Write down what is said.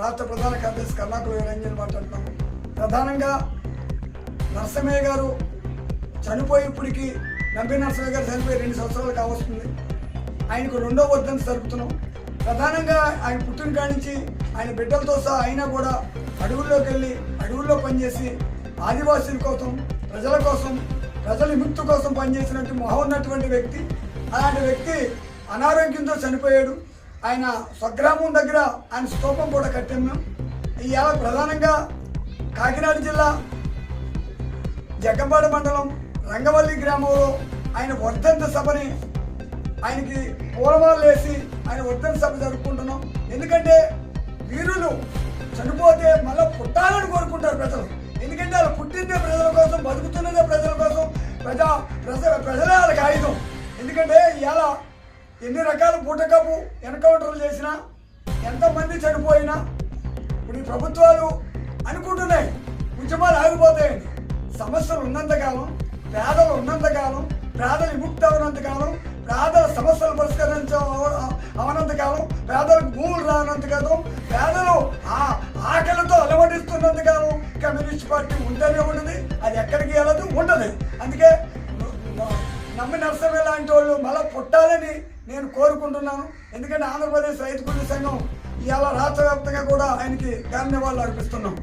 రాష్ట్ర ప్రధాన కార్యదర్శి కర్ణాకుల వీరంజన్ మాట్లాడుతున్నాము ప్రధానంగా నరసింహయ్య గారు చనిపోయి ఇప్పటికి నంబి నరసింహయ్య గారు చనిపోయి రెండు సంవత్సరాలు కావస్తుంది. ఆయనకు రెండో వర్ధంతి జరుపుతున్నాం. ప్రధానంగా ఆయన పుట్టిన కాడి నుంచి ఆయన బిడ్డలతో సహా అయినా కూడా అడవుల్లోకి వెళ్ళి అడవుల్లో పనిచేసి ఆదివాసీల కోసం ప్రజల కోసం ప్రజల విముక్తి కోసం పనిచేసినట్టు మొహం ఉన్నటువంటి వ్యక్తి. అలాంటి వ్యక్తి అనారోగ్యంతో చనిపోయాడు. ఆయన స్వగ్రామం దగ్గర ఆయన స్తూపం కూడా కట్టాం మేము. ఇవాళ ప్రధానంగా కాకినాడ జిల్లా జగ్గంపాడ మండలం రంగవల్లి గ్రామంలో ఆయన వర్ధంత సభని ఆయనకి పూలమాలు వేసి ఆయన వర్ధంత సభ జరుపుకుంటున్నాం. ఎందుకంటే వీరులు చనిపోతే మళ్ళీ పుట్టాలని కోరుకుంటారు ప్రజలు. ఎందుకంటే వాళ్ళు పుట్టిందే ప్రజల కోసం బతుకుతున్నదే ప్రజల కోసం ప్రజా ప్రజ ప్రజలే వాళ్ళకి ఆయుధం. ఎందుకంటే ఇలా ఎన్ని రకాల పూటకపు ఎన్కౌంటర్లు చేసినా ఎంతమంది చనిపోయినా ఇప్పుడు ఈ ప్రభుత్వాలు అనుకుంటున్నాయి ఉద్యమాలు ఆగిపోతాయండి సమస్యలు ఉన్నంతకాలం పేదలు ఉన్నంతకాలం పేదలు విముక్తి అవనంతకాలం పేదల సమస్యలు పరిష్కరించ అవనంతకాలం పేదలకు భూములు రానంతకాలం పేదలు ఆ ఆకలితో అలవడిస్తున్నంతకాలం కమ్యూనిస్ట్ పార్టీ ఉంటూనే ఉండదు అది ఎక్కడికి వెళ్ళదు ఉండదు. అందుకే నమ్మి నరసమే లాంటి వాళ్ళు మళ్ళీ నేను కోరుకుంటున్నాను. ఎందుకంటే ఆంధ్రప్రదేశ్ రైతు కూలీ సంఘం ఇవాళ రాష్ట్ర వ్యాప్తంగా కూడా ఆయనకి ధన్యవాదాలు అర్పిస్తున్నాం.